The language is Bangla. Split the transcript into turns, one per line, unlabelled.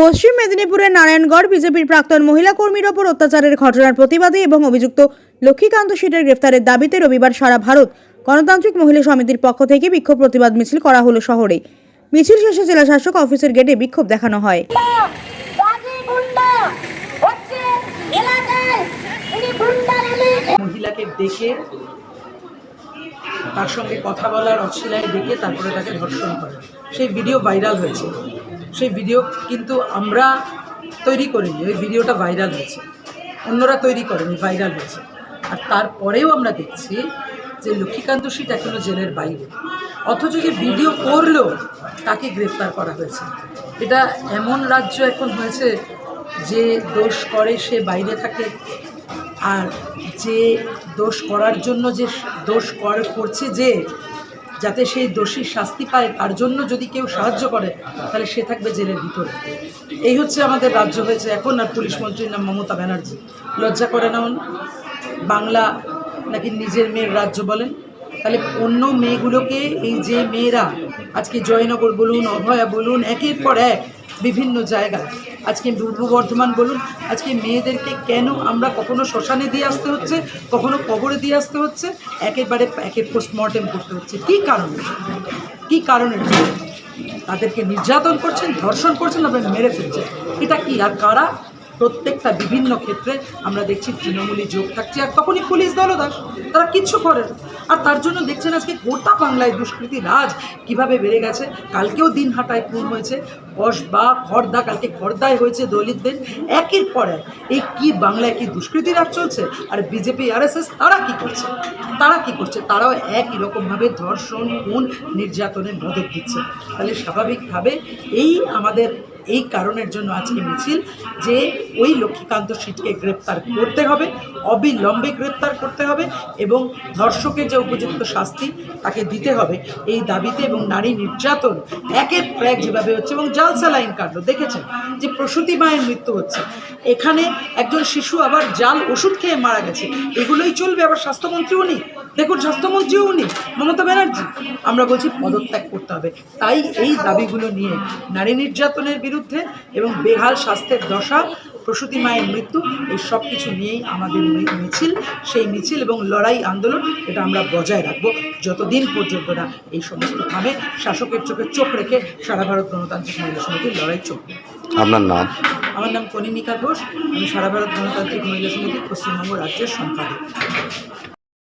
পশ্চিম মেদিনীপুরের নারায়ণগড় বিজেপির প্রাক্তন মহিলা কর্মীর ওপর অত্যাচারের ঘটনার প্রতিবাদে এবং অভিযুক্ত লক্ষ্মীকান্ত শীটের গ্রেফতারের দাবিতে রবিবার সারা ভারত গণতান্ত্রিক মহিলা সমিতির পক্ষ থেকে বিক্ষোভ প্রতিবাদ মিছিল করা হলো শহরে। মিছিল শেষে জেলা শাসক অফিসের গেটে বিক্ষোভ দেখানো হয়।
মহিলাকে ডেকে তার সঙ্গে কথা বলার অছিলায় ডেকে তারপরে তাকে ধর্ষণ করে। সেই ভিডিও ভাইরাল হয়েছে। সেই ভিডিও কিন্তু আমরা তৈরি করিনি, ওই ভিডিওটা ভাইরাল হয়েছে। অন্যরা তৈরি করেনি ভাইরাল হয়েছে। আর তারপরেও আমরা দেখছি যে লক্ষ্মীকান্ত শীত এখনও জেলের বাইরে। অথচ যে ভিডিও করল তাকে গ্রেপ্তার করা হয়েছে। এটা এমন রাজ্য এখন হয়েছে যে দোষ করে সে বাইরে থাকে, আর যে দোষ করার জন্য যে দোষ কর, করছে যে যাতে সেই দোষী শাস্তি পায়, তার জন্য যদি কেউ সাহায্য করে, তাহলে সে থাকবে জেলের ভিতরে। এই হচ্ছে আমাদের রাজ্য হয়েছে এখন, আর পুলিশ মন্ত্রীর নাম মমতা ব্যানার্জি। লজ্জা করে না বাংলা নাকি নিজের মেয়ের রাজ্য বলেন? তাহলে অন্য মেয়েগুলোকে, এই যে মেয়েরা, আজকে জয়নগর বলুন, অভয়া বলুন, একের পর এক বিভিন্ন জায়গায়। আজকে পূর্ব বর্ধমান বলুন, আজকে মেয়েদেরকে কেন আমরা কখনো শ্মশানে দিয়ে আসতে হচ্ছে, কখনো কবরে দিয়ে আসতে হচ্ছে? একেবারে একে পোস্টমর্টেম করতে হচ্ছে। কী কারণে? কী কারণের জন্য তাদেরকে নির্যাতন করছেন, ধর্ষণ করছেন আবার মেরে ফেলছেন। এটা কি আর কারা? প্রত্যেকটা বিভিন্ন ক্ষেত্রে আমরা দেখছি, তৃণমূলী যোগ থাকছে। আর তখনই পুলিশ দলদাস তারা কিচ্ছু করে না। আর তার জন্য দেখছেন আজকে গোটা বাংলায় দুষ্কৃতি রাজ কীভাবে বেড়ে গেছে? কালকেও দিন হাটায় খুন হয়েছে। কসবা খর্দা, কালকে খর্দায় হয়েছে দলিতদের। একের পর এক এই কি বাংলায় কি দুষ্কৃতি রাজ চলছে? আর বিজেপি, আরএসএস তারা কি করছে? তারা কি করছে? তারাও একই রকমভাবে ধর্ষণ, খুন, নির্যাতনের মদত দিচ্ছে। তাহলে স্বাভাবিকভাবে এই আমাদের এই কারণের জন্য আজকে মিছিল যে ওই লক্ষ্মীকান্ত সিটকে গ্রেপ্তার করতে হবে, অবিলম্বে গ্রেপ্তার করতে হবে এবং ধর্ষকের যে উপযুক্ত শাস্তি তাকে দিতে হবে। এই দাবিতে এবং নারী নির্যাতন একের পর এক যেভাবে হচ্ছে এবং জাল স্যালাইন কাণ্ড, দেখেছেন যে প্রসূতি মায়ের মৃত্যু হচ্ছে। এখানে একজন শিশু আবার জাল ওষুধ খেয়ে মারা গেছে। এগুলোই চলবে, আবার স্বাস্থ্যমন্ত্রী উনি দেখুন, স্বাস্থ্যমন্ত্রীও উনি মমতা ব্যানার্জি। আমরা বলছি পদত্যাগ করতে হবে। তাই এই দাবিগুলো নিয়ে নারী নির্যাতনের বিরুদ্ধে এবং বেহাল স্বাস্থ্যের দশা প্রসূতি মায়ের মৃত্যু এই সব কিছু নিয়েই আমাদের মিছিল। সেই মিছিল এবং লড়াই আন্দোলন এটা আমরা বজায় রাখব। যতদিন পর্যন্ত না এই সমস্ত থামে শাসকের চোখে চোখ রেখে সারা ভারত গণতান্ত্রিক মহিলা সমিতির লড়াই চলবে।
আপনার নাম?
আমার নাম কনিমিকা ঘোষ। আমি সারা ভারত গণতান্ত্রিক মহিলা সমিতির পশ্চিমবঙ্গ রাজ্যের সম্পাদক।